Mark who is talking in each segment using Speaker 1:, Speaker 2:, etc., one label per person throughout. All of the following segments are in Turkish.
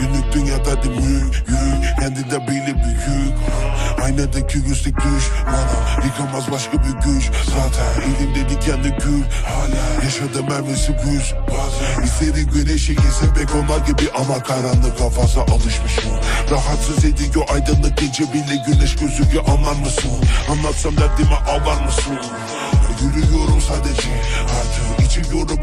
Speaker 1: Günlük dünya derdim yük yük. Kendinde bile büyük Aynadaki güçlük düş Bana yıkamaz başka bir güç. Zaten elimde dikenli gül. Hala yaşadı mermisi güç. Bazen güneşi giyse pek onlar gibi Ama karanlığa fazla alışmış mı? Rahatsız ediyor aydınlık gece bile güneş gözüküyor anlar mısın? Anlatsam derdime ağlar mısın? Yürüyorum sadece artık içiyorum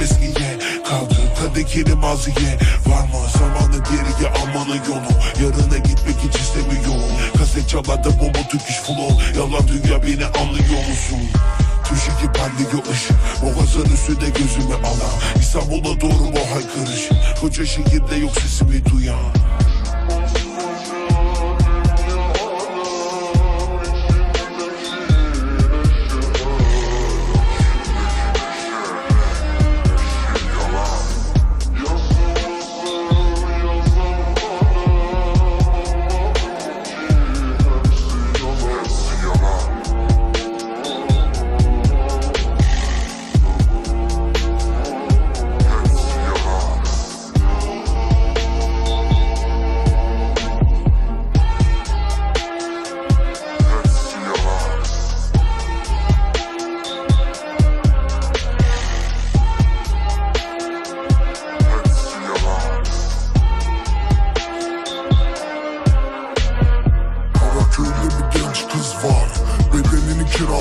Speaker 1: Kadekini maziye Var mı zamanı geriye almanın yolu. Yarına gitmek hiç istemiyorum. Kaset çalardı bomba Türk iş flow. Yalan dünya beni anlıyor musun? Tuşaki parlıyor ışık. Boğazın üstünde gözümü alan. İstanbul'a doğru bu haykırış? Koca şehirde yok sesimi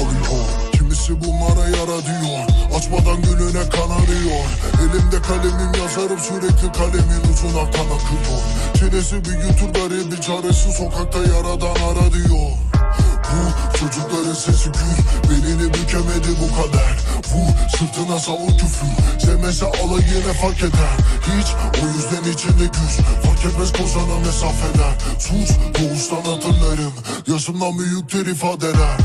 Speaker 1: Kiralıyor Kimisi bunlara yara diyor. Açmadan gülüne kanarıyor Elimde kalemim yazarım sürekli kalemin ucuna kan akıyor. Çenesi bir yutur garibi çaresi sokakta yaradan ara diyor. Bu çocukların sesi gür Belini bükemedi bu kader. Vur sırtına savur küfür Sevmese alay yine fark eder. Hiç o yüzden içinde güç Fark etmez kozana mesafeden. Sus doğuştan hatırlarım Yaşımdan büyüktür ifadeler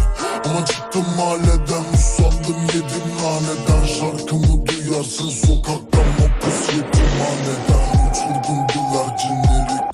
Speaker 1: ama çıktım mahalleden usandım yedim naneden. Şarkımı duyarsın sokaktan mapus yetimhaneden Uçurdum güvercinleri